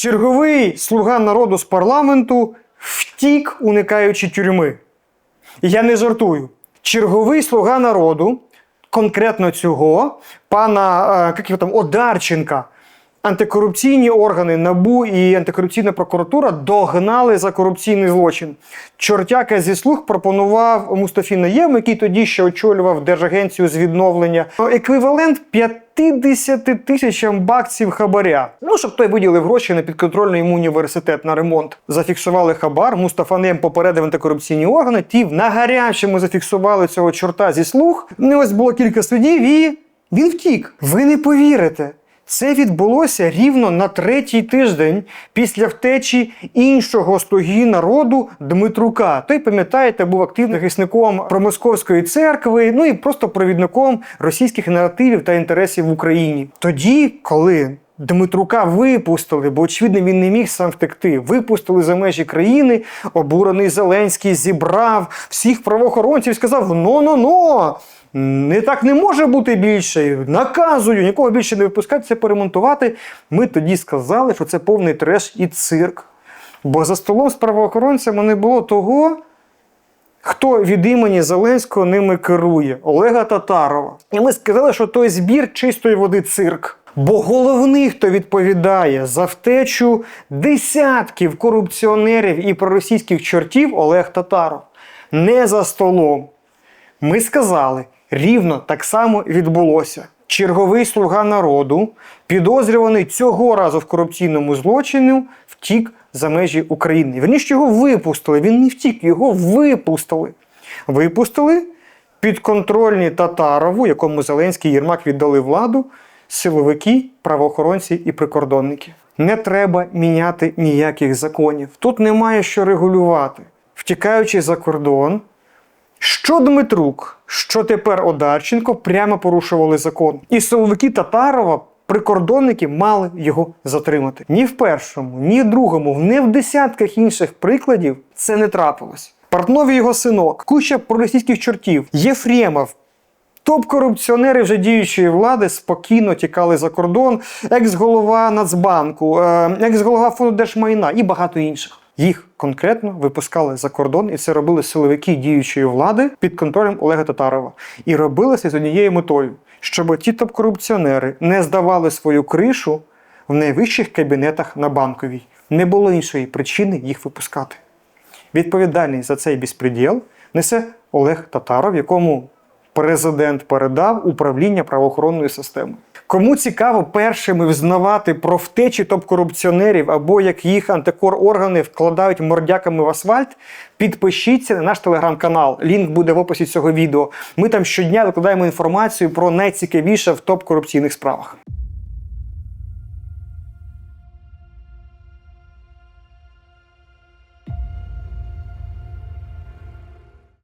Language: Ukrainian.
Черговий слуга народу з парламенту втік, уникаючи тюрми. І Я не жартую. Черговий слуга народу, конкретно цього, пана е, як його там, Одарченка, антикорупційні органи НАБУ і антикорупційна прокуратура догнали за корупційний злочин. Чортяка зі слуг пропонував Мустафі Наєм, який тоді ще очолював Держагенцію з відновлення, еквівалент 50 тисячам баксів хабаря. Ну, щоб той виділив гроші на підконтрольний йому університет на ремонт. Зафіксували хабар. Мустафа Наєм попередив антикорупційні органи. Ті на гарячому зафіксували цього чорта зі слуг. Ну, ось було кілька судів, і він втік. Ви не повірите. Це відбулося рівно на третій тиждень після втечі іншого слуги народу Дмитрука. Той, пам'ятаєте, був активним захисником промосковської церкви, ну і просто провідником російських наративів та інтересів в Україні. Тоді, коли Дмитрука випустили, бо очевидно він не міг сам втекти. Випустили за межі країни. Обурений Зеленський зібрав всіх правоохоронців і сказав: «Ну-ну-ну, не так не може бути більше. Наказую, нікого більше не випускати, це поремонтувати. Ми тоді сказали, що це повний треш і цирк. Бо за столом з правоохоронцями не було того, хто від імені Зеленського ними керує Олега Татарова. І ми сказали, що той збір чистої води цирк. Бо головний, хто відповідає за втечу десятків корупціонерів і проросійських чортів Олег Татаров. Не за столом. Ми сказали, рівно так само відбулося. Черговий слуга народу, підозрюваний цього разу в корупційному злочину, втік за межі України. Верніше його випустили. Він не втік, його випустили. Випустили підконтрольні Татарову, якому Зеленський і Єрмак віддали владу, силовики, правоохоронці і прикордонники. Не треба міняти ніяких законів. Тут немає що регулювати. Втікаючи за кордон, що Дмитрук, що тепер Одарченко прямо порушували закон. І силовики Татарова, прикордонники, мали його затримати. Ні в першому, ні в другому, ні в десятках інших прикладів це не трапилось. Портнові його синок, куча проросійських чортів, Єфремов, Топ-корупціонери вже діючої влади спокійно тікали за кордон, екс-голова Нацбанку, е, екс-голова фонду держмайна і багато інших. Їх конкретно випускали за кордон, і це робили силовики діючої влади під контролем Олега Татарова. І робили це з однією метою, щоб ті топ-корупціонери не здавали свою кришу в найвищих кабінетах на банковій. Не було іншої причини їх випускати. Відповідальність за цей безпреділ несе Олег Татаров, якому президент передав управління правоохоронною системою. Кому цікаво першими взнавати про втечі топ-корупціонерів або як їх антикор-органи вкладають мордяками в асфальт, підпишіться на наш телеграм-канал. Лінк буде в описі цього відео. Ми там щодня викладаємо інформацію про найцікавіше в топ-корупційних справах.